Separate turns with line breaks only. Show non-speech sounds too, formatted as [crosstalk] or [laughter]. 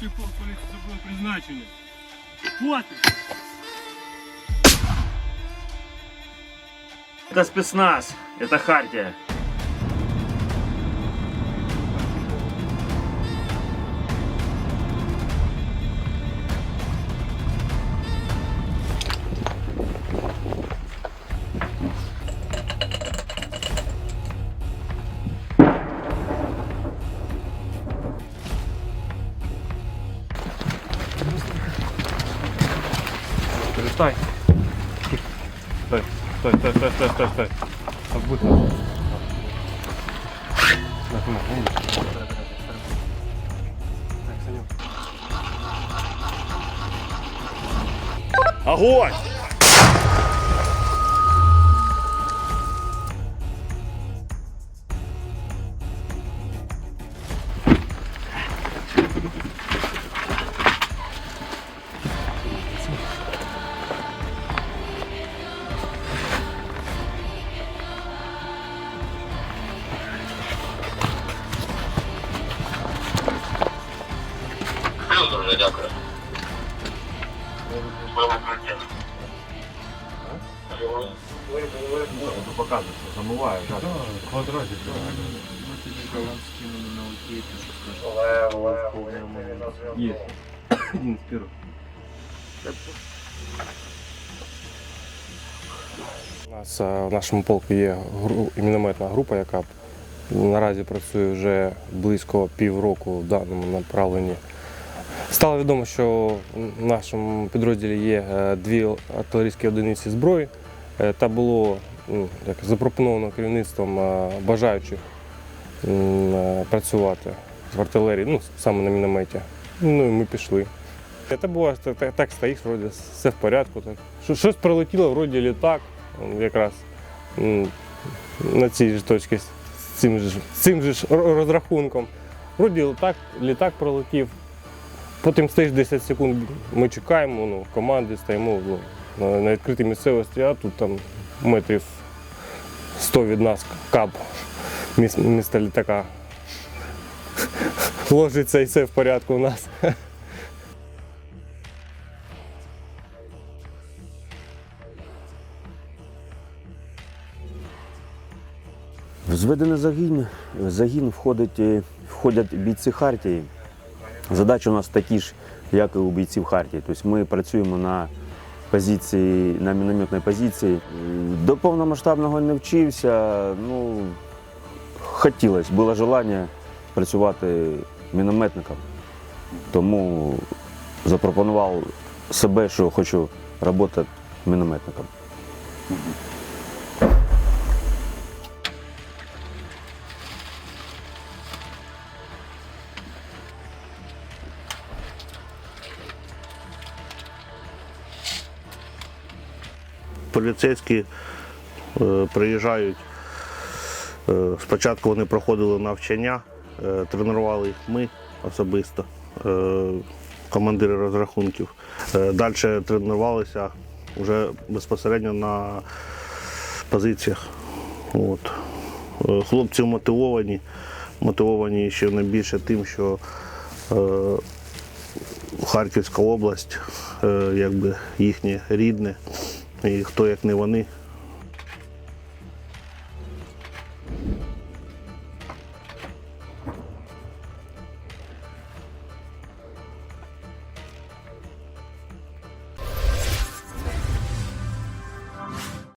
Полк поліції особливого призначення. Хвати!
Это спецназ, это Хартия.
Перестай. Стой, стой, стой, стой, стой, стой, стой. Так будь на. Нажимай, видишь? Так, Санек.
Огонь!
Дуже дякую.
Показывай, что замываю, да. Квадратик, Есть. Один с первых. У нас е, в нашому полку є гру- мінометна група, яка наразі працює вже близько півроку в даному направленні. Стало відомо, що в нашому підрозділі є е, дві артилерійські одиниці зброї, е, та було ну, як запропоновано керівництвом е, бажаючих працювати в артилерії, ну, саме на мінометі. Ну і ми пішли. Це було так стоїш, вроді все в порядку. Так. Щось прилетіло, вроді літак, якраз на цій ж точці з цим же, цим же ж розрахунком. Вроді літак, літак пролетів. Потім стоїш 10 секунд, ми чекаємо, ну, команди стоїмо ну, на, відкритій місцевості, а тут там метрів 100 від нас кап міс- міста літака. [laughs] Ложиться і все в порядку у нас.
В зведений загін, загін входить, е, входять бійці Хартії. Задачі у нас такі ж, як і у бійців Хартії. Тобто ми працюємо на позиції, на мінометній позиції. До повномасштабного не вчився. Ну, хотілося, було бажання працювати мінометником. Тому запропонував себе, що хочу працювати мінометником.
Поліцейські е, приїжджають. Е, спочатку вони проходили навчання, е, тренували їх ми особисто, командири розрахунків. Далі тренувалися вже безпосередньо на позиціях. От. Хлопці мотивовані, мотивовані ще найбільше тим, що Харківська область, якби їхнє рідне. І хто як не вони